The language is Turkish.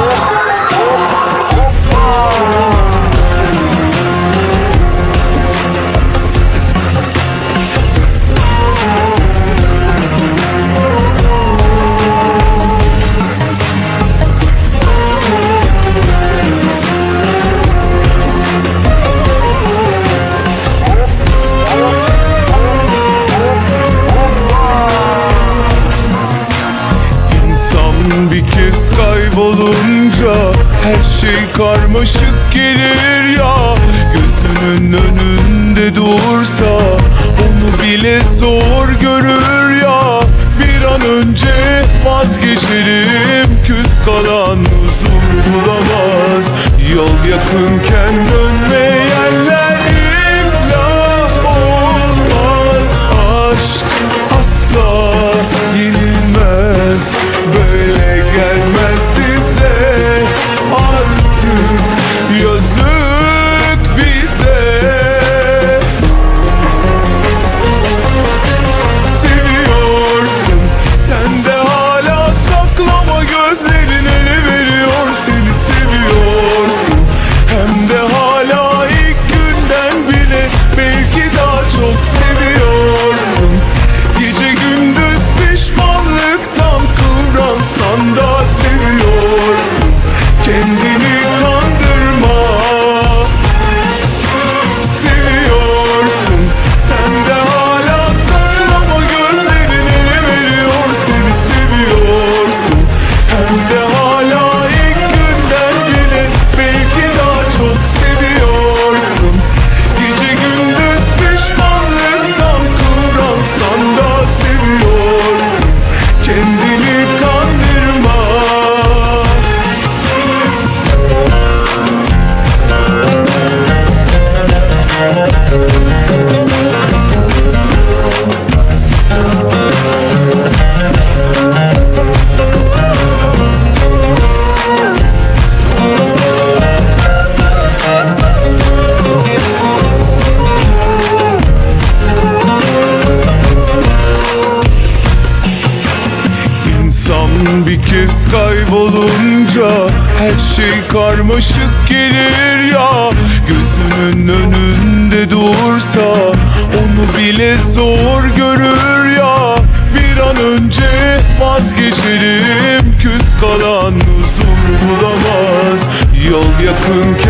Oh, oh, oh. Şey karmaşık gelir ya. Gözünün önünde dursa Onu bile zor görür ya. Bir an önce vazgeçerim Küs kalan huzur bulamaz. Yol yakınken dönmeyenler gözlerin ele veriyor seni seviyorsun. Hem de hala ilk günden bile belki daha çok seviyorsun İnsan bir kez kaybolunca her şey karmaşık gelir ya. Gözünün önünde dursa onu bile zor görür ya. Bir an önce vazgeçerim küs kalan huzur bulamaz. Yol yakınken